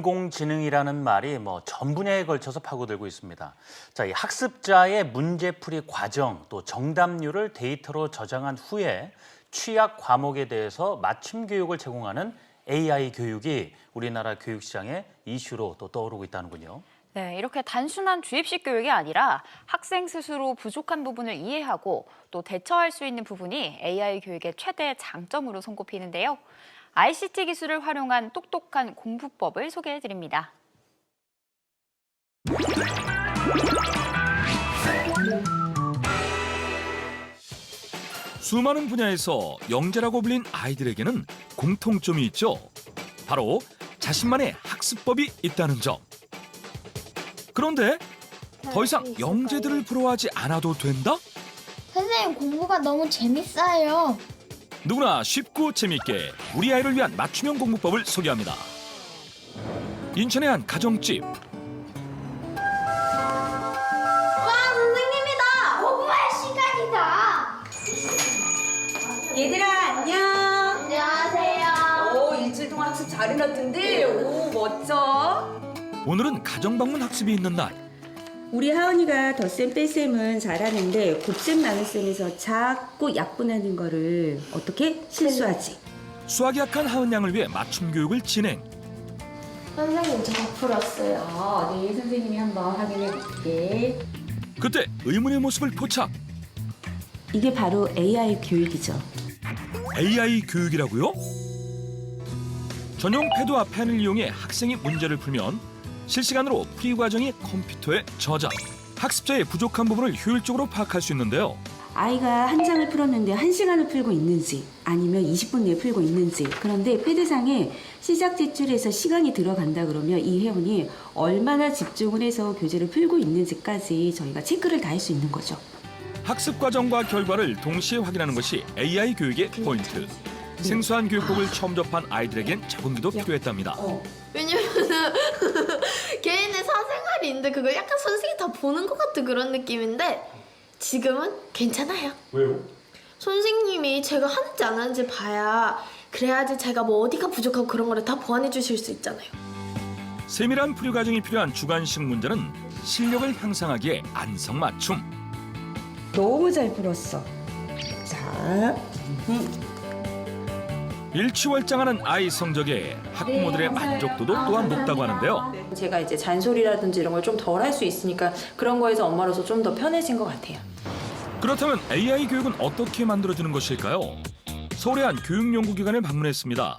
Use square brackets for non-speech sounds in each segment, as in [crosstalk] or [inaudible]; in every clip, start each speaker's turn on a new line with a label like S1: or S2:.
S1: 인공지능이라는 말이 뭐 전 분야에 걸쳐서 파고들고 있습니다. 자, 이 학습자의 문제풀이 과정 또 정답률을 데이터로 저장한 후에 취약 과목에 대해서 맞춤 교육을 제공하는 AI 교육이 우리나라 교육 시장의 이슈로 또 떠오르고 있다는군요.
S2: 네, 이렇게 단순한 주입식 교육이 아니라 학생 스스로 부족한 부분을 이해하고 또 대처할 수 있는 부분이 AI 교육의 최대 장점으로 손꼽히는데요. ICT 기술을 활용한 똑똑한 공부법을 소개해 드립니다.
S3: 수많은 분야에서 영재라고 불린 아이들에게는 공통점이 있죠. 바로 자신만의 학습법이 있다는 점. 그런데 더 이상 영재들을 부러워하지 않아도 된다?
S4: 선생님 공부가 너무 재밌어요.
S3: 누구나 쉽고 재밌게 우리 아이를 위한 맞춤형 공부법을 소개합니다. 인천의 한 가정집.
S4: 와 선생님이다. 공부할 시간이다.
S5: 얘들아 안녕.
S4: 안녕하세요.
S5: 오 일주일 동안 학습 잘 해놨던데 오 멋져.
S3: 오늘은 가정방문 학습이 있는 날.
S6: 우리 하은이가 덧셈 뺄셈은 잘하는데 곱셈 나눗셈에서 자꾸 약분하는 거를 어떻게 실수하지?
S3: 수학이 약한 하은 양을 위해 맞춤 교육을 진행.
S4: 선생님 제가 풀었어요.
S6: 어, 네 선생님이 한번 확인해 볼게.
S3: 그때 의문의 모습을 포착.
S6: 이게 바로 AI 교육이죠.
S3: AI 교육이라고요? 전용 패드와 펜을 이용해 학생이 문제를 풀면 실시간으로 풀이 과정이 컴퓨터에 저장. 학습자의 부족한 부분을 효율적으로 파악할 수 있는데요.
S6: 아이가 한 장을 풀었는데 한 시간을 풀고 있는지 아니면 20분 내에 풀고 있는지 그런데 패드상에 시작 제출에서 시간이 들어간다 그러면 이 회원이 얼마나 집중을 해서 교재를 풀고 있는지까지 저희가 체크를 다 할 수 있는 거죠.
S3: 학습 과정과 결과를 동시에 확인하는 것이 AI 교육의 포인트. 생소한 교육법을 처음 접한 아이들에겐 적응기도 필요했답니다.
S6: 어.
S4: 왜냐면은 [laughs] 개인의 사생활이 있는데 그걸 약간 선생님이 다 보는 것 같은 그런 느낌인데 지금은 괜찮아요.
S3: 왜요?
S4: 선생님이 제가 하는지 안 하는지 봐야 그래야지 제가 뭐 어디가 부족하고 그런 거를 다 보완해 주실 수 있잖아요.
S3: 세밀한 풀이 과정이 필요한 주관식 문제는 실력을 향상하기에 안성맞춤.
S6: 너무 잘 풀었어. 자,
S3: 일취월장하는 아이 성적에 학부모들의 만족도도 또한 높다고 하는데요.
S7: 제가 이제 잔소리라든지 이런 걸 좀 덜 할 수 있으니까 그런 거에서 엄마로서 좀 더 편해진 것 같아요.
S3: 그렇다면 AI 교육은 어떻게 만들어지는 것일까요? 서울의 한 교육연구기관을 방문했습니다.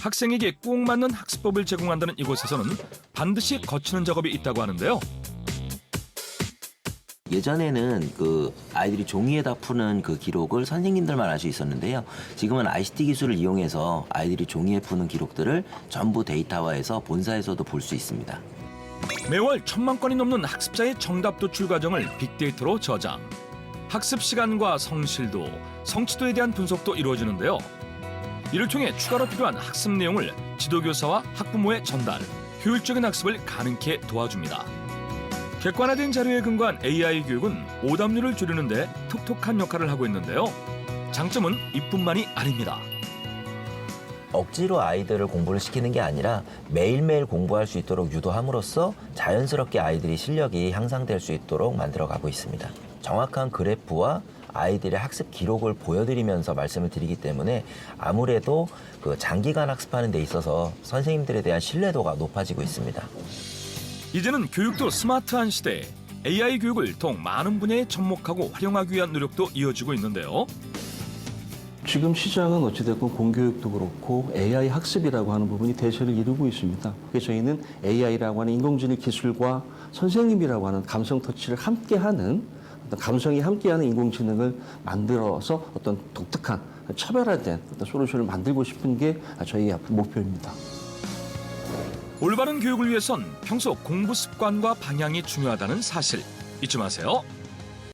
S3: 학생에게 꼭 맞는 학습법을 제공한다는 이곳에서는 반드시 거치는 작업이 있다고 하는데요.
S8: 예전에는 그 아이들이 종이에다 푸는 그 기록을 선생님들만 알 수 있었는데요. 지금은 ICT 기술을 이용해서 아이들이 종이에 푸는 기록들을 전부 데이터화해서 본사에서도 볼 수 있습니다.
S3: 매월 천만 건이 넘는 학습자의 정답 도출 과정을 빅데이터로 저장. 학습 시간과 성실도, 성취도에 대한 분석도 이루어지는데요. 이를 통해 추가로 필요한 학습 내용을 지도교사와 학부모에 전달, 효율적인 학습을 가능케 도와줍니다. 객관화된 자료에 근거한 AI 교육은 오답률을 줄이는 데 톡톡한 역할을 하고 있는데요. 장점은 이뿐만이 아닙니다.
S8: 억지로 아이들을 공부를 시키는 게 아니라 매일매일 공부할 수 있도록 유도함으로써 자연스럽게 아이들이 실력이 향상될 수 있도록 만들어 가고 있습니다. 정확한 그래프와 아이들의 학습 기록을 보여드리면서 말씀을 드리기 때문에 아무래도 그 장기간 학습하는 데 있어서 선생님들에 대한 신뢰도가 높아지고 있습니다.
S3: 이제는 교육도 스마트한 시대에 AI 교육을 더욱 많은 분야에 접목하고 활용하기 위한 노력도 이어지고 있는데요.
S9: 지금 시장은 어찌됐건 공교육도 그렇고 AI 학습이라고 하는 부분이 대세를 이루고 있습니다. 그래서 저희는 AI라고 하는 인공지능 기술과 선생님이라고 하는 감성 터치를 함께하는 어떤 감성이 함께하는 인공지능을 만들어서 어떤 독특한 차별화된 어떤 솔루션을 만들고 싶은 게 저희 목표입니다.
S3: 올바른 교육을 위해선 평소 공부 습관과 방향이 중요하다는 사실 잊지 마세요.